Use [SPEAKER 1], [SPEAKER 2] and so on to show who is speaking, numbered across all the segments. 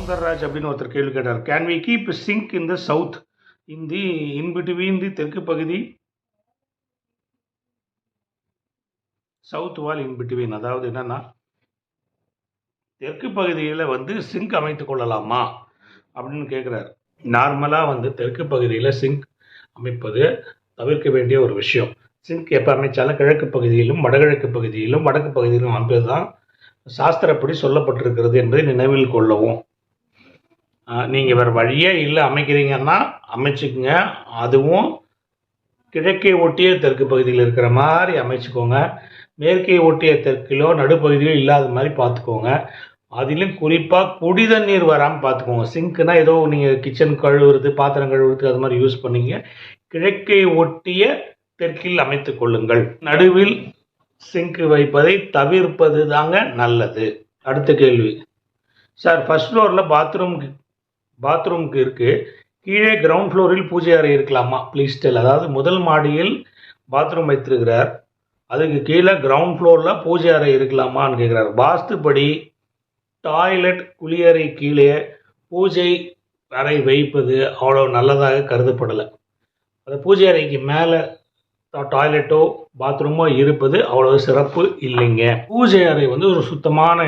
[SPEAKER 1] சுந்தர்ராஜ் அப்படின்னு ஒருத்தர் கேள்வி கேட்டார். Can we keep sync in the south in the in between the தெற்கு பகுதி. சவுத் வால் இன் பிட்வீன் அதாவது என்னன்னா தெற்கு பகுதியில் வந்து சிங்க் அமைத்து கொள்ளலாமா? அப்படின்னு கேட்குறாரு நார்மலாக வந்து தெற்கு பகுதியில் சிங்க் அமைப்பது தவிர்க்க வேண்டிய ஒரு விஷயம். சிங்க் எப்போ அமைச்சாலும் கிழக்கு பகுதியிலும் வடகிழக்கு பகுதியிலும் வடக்கு பகுதியிலும் அமைப்பது தான் சாஸ்திரப்படி சொல்லப்பட்டிருக்கிறது என்பதை நினைவில் கொள்ளவும். நீங்கள் வேறு வழியே இல்லை அமைக்கிறீங்கன்னா அமைச்சுக்குங்க. அதுவும் கிழக்கை ஒட்டிய தெற்கு பகுதியில் இருக்கிற மாதிரி அமைச்சுக்கோங்க. மேற்கை ஒட்டிய தெற்கிலோ நடுப்பகுதியிலோ இல்லாத மாதிரி பார்த்துக்கோங்க. அதிலும் குறிப்பாக குடி தண்ணீர் வராமல் பார்த்துக்கோங்க. சிங்க்னா ஏதோ நீங்கள் கிச்சன் கழுவுறது பாத்திரம் கழுவுறது அது மாதிரி யூஸ் பண்ணீங்க. கிழக்கை ஒட்டிய தெற்கில் அமைத்து கொள்ளுங்கள். நடுவில் சிங்க் வைப்பதை தவிர்ப்பது தாங்க நல்லது. அடுத்த கேள்வி. சார் ஃபர்ஸ்ட் ஃப்ளோரில் பாத்ரூம் பாத்ரூம்க்கு இருக்குது கீழே கிரவுண்ட் ஃப்ளோரில் பூஜை அறை இருக்கலாமா? ப்ளீஸ் டெல் அதாவது முதல் மாடியில் பாத்ரூம் வைத்திருக்கிறார். அதுக்கு கீழே கிரவுண்ட் ஃப்ளோரில் பூஜை அறை இருக்கலாமான்னு கேட்குறாரு வாஸ்துப்படி டாய்லெட் குளியறை கீழே பூஜை அறை வைப்பது அவ்வளோ நல்லதாக கருதப்படலை. அந்த பூஜை அறைக்கு மேலே டாய்லெட்டோ பாத்ரூமோ இருப்பது அவ்வளோ சிறப்பு இல்லைங்க. பூஜை அறை வந்து ஒரு சுத்தமான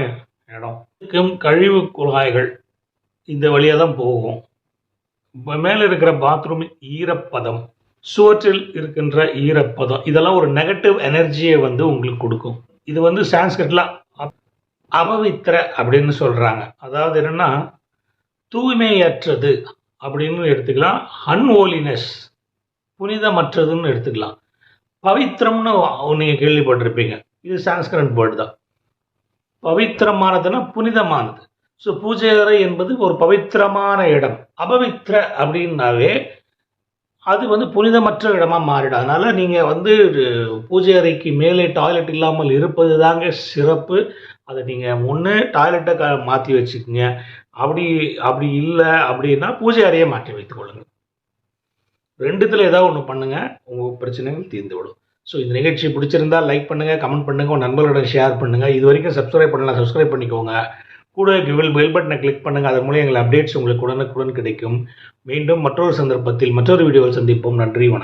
[SPEAKER 1] இடம். இதுக்கும் கழிவு குழாய்கள் இந்த வழியாக தான் போகும். மேலே இருக்கிற பாத்ரூம் ஈரப்பதம் சுவற்றில் இருக்கின்ற ஈரப்பதம் இதெல்லாம் ஒரு நெகட்டிவ் எனர்ஜியை வந்து உங்களுக்கு கொடுக்கும். இது வந்து சான்ஸ்கிரிட்ல அப்- அபவித்திர அப்படின்னு சொல்கிறாங்க அதாவது என்னென்னா தூய்மையற்றது அப்படின்னு எடுத்துக்கலாம். அன்ஹோலினஸ் புனிதமற்றதுன்னு எடுத்துக்கலாம். பவித்திரம்னு நீங்கள் கேள்விப்பட்டிருப்பீங்க. இது சான்ஸ்கிரன் வேர்டு தான். பவித்திரமானதுன்னா புனிதமானது. ஸோ பூஜை அறை என்பது ஒரு பவித்திரமான இடம். அபவித்திர அப்படின்னாவே அது வந்து புனிதமற்ற இடமாக மாறிடும். அதனால் நீங்கள் வந்து பூஜை அறைக்கு மேலே டாய்லெட் இல்லாமல் இருப்பது தாங்க சிறப்பு. அதை நீங்கள் முன்னே டாய்லெட்டை க மாற்றி வச்சுக்கோங்க. அப்படி அப்படி இல்லை அப்படின்னா பூஜை அறையை மாற்றி வைத்துக் கொள்ளுங்கள். ரெண்டுத்தில் ஏதாவது ஒன்று பண்ணுங்கள் உங்கள் பிரச்சனைகள் தீர்ந்து விடும் ஸோ இந்த நிகழ்ச்சி பிடிச்சிருந்தா லைக் பண்ணுங்கள் கமெண்ட் பண்ணுங்கள் உங்கள் நண்பர்களிடம் ஷேர் பண்ணுங்கள் இது வரைக்கும் சப்ஸ்கிரைப் பண்ணலாம் சப்ஸ்கிரைப் பண்ணிக்கோங்க. கூட கிவில் பெல் பட்டனை கிளிக் பண்ணுங்கள் அதன் மூலம் எங்கள் அப்டேட்ஸ் உங்களுக்கு உடனுக்குடன் கிடைக்கும். மீண்டும் மற்றொரு சந்தர்ப்பத்தில் மற்றொரு வீடியோவில் சந்திப்போம். நன்றி வணக்கம்.